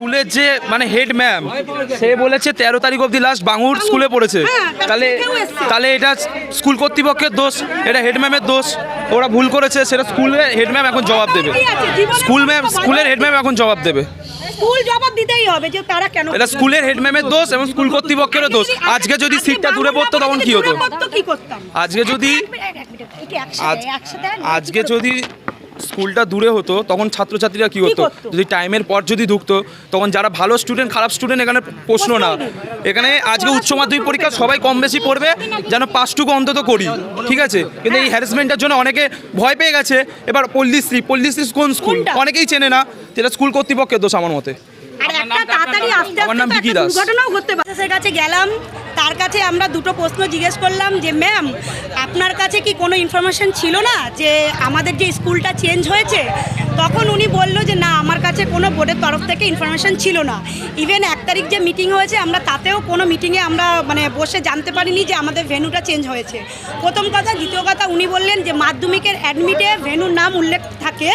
স্কুলের যে মানে হেড ম্যাম সে বলেছে তেরো তারিখ অবধি লাস্ট বাঙুর স্কুলে পড়েছে। হ্যাঁ, তাহলে তাহলে এটা স্কুল কর্তৃপক্ষের দোষ এটা হেড ম্যামের দোষ ওরা ভুল করেছে সেটা স্কুলের হেড ম্যাম এখন জবাব দেবে। স্কুল ম্যাম স্কুলের হেড ম্যাম এখন জবাব দেবে। স্কুল জবাব দিতেই হবে যে তারা কেন এটা স্কুলের হেড ম্যামের দোষ এবং স্কুল কর্তৃপক্ষেরও দোষ। আজকে যদি সিটটা দূরে পড়তো তখন কি হতো? আজকে যদি আজকে যদি স্কুলটা দূরে হতো তখন ছাত্রছাত্রীরা কি হতো যদি টাইমের পর যদি ঢুকতো তখন যারা ভালো স্টুডেন্ট খারাপ স্টুডেন্ট এখানে প্রশ্ন না। এখানে আজকে উচ্চ মাধ্যমিক পরীক্ষা সবাই কম বেশি পড়বে যেন পাঁচটুকু অন্তত করি। ঠিক আছে? কিন্তু এই হ্যারাসমেন্টের জন্য অনেকে ভয় পেয়ে গেছে। এবার পল্লীশ্রী পল্লীশ্রী কোন স্কুল অনেকেই চেনে না। যেটা স্কুল কর্তৃপক্ষের দোষ আমার মতে। আমার নাম বিকি দাস। দুর্ঘটনাও ঘটতে কাছে গেলাম তার কাছে আমরা দুটো প্রশ্ন জিজ্ঞেস করলাম যে, ম্যাম, আপনার কাছে কি কোনো ইনফরমেশন ছিল না যে আমাদের যে স্কুলটা চেঞ্জ হয়েছে? তখন উনি বলল যে, না, আমার কাছে কোনো বোর্ডের তরফ থেকে ইনফরমেশন ছিল না। ইভেন এক তারিখ যে মিটিং হয়েছে, আমরা তাতেও কোনো মিটিংয়ে আমরা মানে বসে জানতে পারিনি যে আমাদের ভেনুটা চেঞ্জ হয়েছে। প্রথম কথা, দ্বিতীয় কথা, উনি বললেন যে, মাধ্যমিকের অ্যাডমিটে ভেনুর নাম উল্লেখ থাকে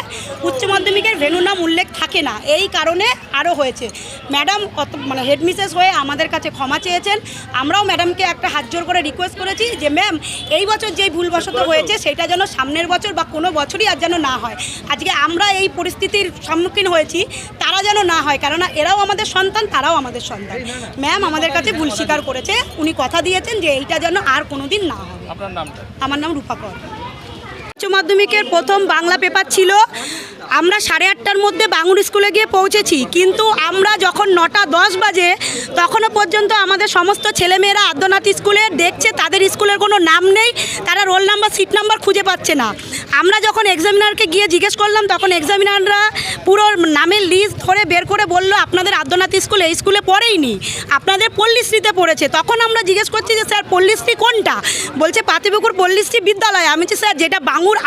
উচ্চ মাধ্যমিকের ভেনুর নাম উল্লেখ থাকে না। এই কারণে আরও হয়েছে। ম্যাডাম অত মানে হেডমিসেস হয়ে আমাদের কাছে ক্ষমা চেয়েছেন। আমরাও ম্যাডামকে একটা হাত জোর করে রিকোয়েস্ট করেছি যে ম্যাম এই বছর যেই ভুলবশত হয়েছে সেটা যেন সামনের বছর বা কোনো বছরই আর যেন না হয়। আজকে আমরা এই পরিস্থিতির সম্মুখীন হয়েছি তারা যেন না হয়। কেননা এরাও আমাদের সন্তান তারাও আমাদের সন্তান। ম্যাম আমাদের কাছে ভুল স্বীকার করেছে। উনি কথা দিয়েছেন যে এইটা যেন আর কোনোদিন না হয়। আমার নাম রূপাকর উচ্চ মাধ্যমিকের প্রথম বাংলা পেপার ছিল আমরা সাড়ে আটটার মধ্যে বাঙুর স্কুলে গিয়ে পৌঁছেছি, কিন্তু আমরা যখন নটা দশ বাজে, তখনও পর্যন্ত আমাদের সমস্ত ছেলেমেয়েরা আদ্যনাথ স্কুলে দেখছে, তাদের স্কুলের কোনো নাম নেই, তারা রোল নাম্বার, সিট নাম্বার খুঁজে পাচ্ছে না। আমরা যখন এক্সামিনারকে গিয়ে জিজ্ঞেস করলাম, তখন এক্সামিনাররা পুরো নামের লিস্ট ধরে বের করে বলল, আপনাদের আদ্যনাথ স্কুলে এই স্কুলে পড়েইনি, আপনাদের পল্লীশ্রীতে পড়েছে। তখন আমরা জিজ্ঞেস করছি যে, স্যার, পল্লীশ্রী কোনটা? বলছে পাতিপুকুর পল্লীশ্রী বিদ্যালয়। আমি বলছি, স্যার, যেটা বাঙুর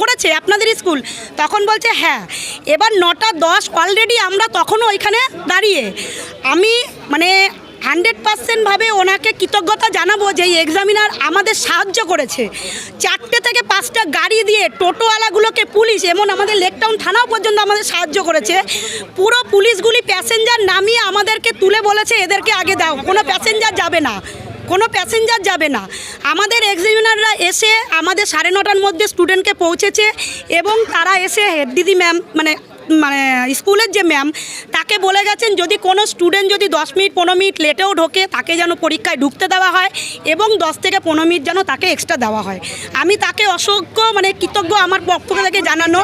পড়েছে আপনাদের স্কুল। তখন বলছে হ্যাঁ এবার নটা দশ অলরেডি আমরা তখনও ওইখানে দাঁড়িয়ে। আমি মানে হান্ড্রেড পার্সেন্টভাবে ওনাকে কৃতজ্ঞতা জানাব যে এক্সামিনার আমাদের সাহায্য করেছে। চারটে থেকে পাঁচটা গাড়ি দিয়ে টোটোওয়ালাগুলোকে পুলিশ এমন আমাদের লেকটাউন থানাও পর্যন্ত আমাদের সাহায্য করেছে। পুরো পুলিশগুলি প্যাসেঞ্জার নামিয়ে আমাদেরকে তুলে বলেছে, এদেরকে আগে দাও। কোনো প্যাসেঞ্জার যাবে না। কোনো প্যাসেঞ্জার যাবে না। আমাদের এক্সামিনাররা এসে আমাদের সাড়ে নটার মধ্যে স্টুডেন্টকে পৌঁছেছে এবং তারা এসে হেড দিদি ম্যাম মানে মানে স্কুলের যে ম্যাম, তাকে বলে গেছেন যদি কোনো স্টুডেন্ট যদি দশ মিনিট, পনেরো মিনিট লেটেও ঢোকে, তাকে যেন পরীক্ষায় ঢুকতে দেওয়া হয় এবং দশ থেকে পনেরো মিনিট যেন তাকে এক্সট্রা দেওয়া হয়। আমি তাকে অসংখ্য মানে কৃতজ্ঞ আমার পক্ষ থেকে জানানো।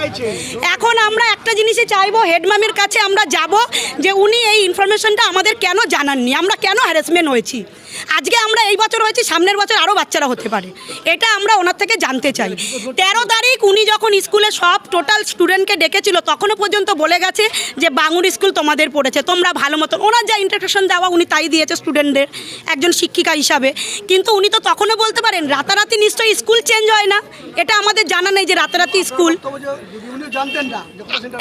এখন আমরা একটা জিনিসই চাইব, হেড ম্যামের কাছে আমরা যাব যে উনি এই ইনফরমেশনটা আমাদের কেন জানাননি? আমরা কেন হ্যারাসমেন্ট হয়েছি? আজকে আমরা এই বছর হয়েছি, সামনের বছর আরও বাচ্চারা হতে পারে। এটা আমরা ওনার থেকে জানতে চাই। তেরো তারিখ উনি যখন স্কুলে সব টোটাল স্টুডেন্টকে ডেকেছিল, তখনও পর্যন্ত বলে গেছে যে বাঙুর স্কুল তোমাদের পড়েছে, তোমরা ভালো মতো, ওনার যা ইন্ট্রাকশন দেওয়া উনি তাই দিয়েছে স্টুডেন্টদের একজন শিক্ষিকা হিসাবে। কিন্তু উনি তো তখনও বলতে পারেন, রাতারাতি নিশ্চয়ই স্কুল চেঞ্জ হয় না। এটা আমাদের জানা নেই যে রাতারাতি স্কুল।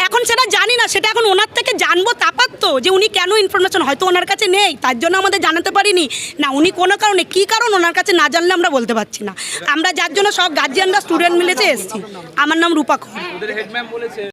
এখন সেটা জানি না, সেটা এখন ওনার থেকে জানব তাপাত তো যে উনি কেন ইনফরমেশন হয়তো ওনার কাছে নেই, তার জন্য আমাদের জানাতে পারিনি। না, উনি কোনো কারণে, কী কারণ ওনার কাছে না জানলে আমরা বলতে পারছি না। আমরা যার জন্য সব গার্জিয়ানরা স্টুডেন্ট মিলেছে এসেছি। আমার নাম রূপা কর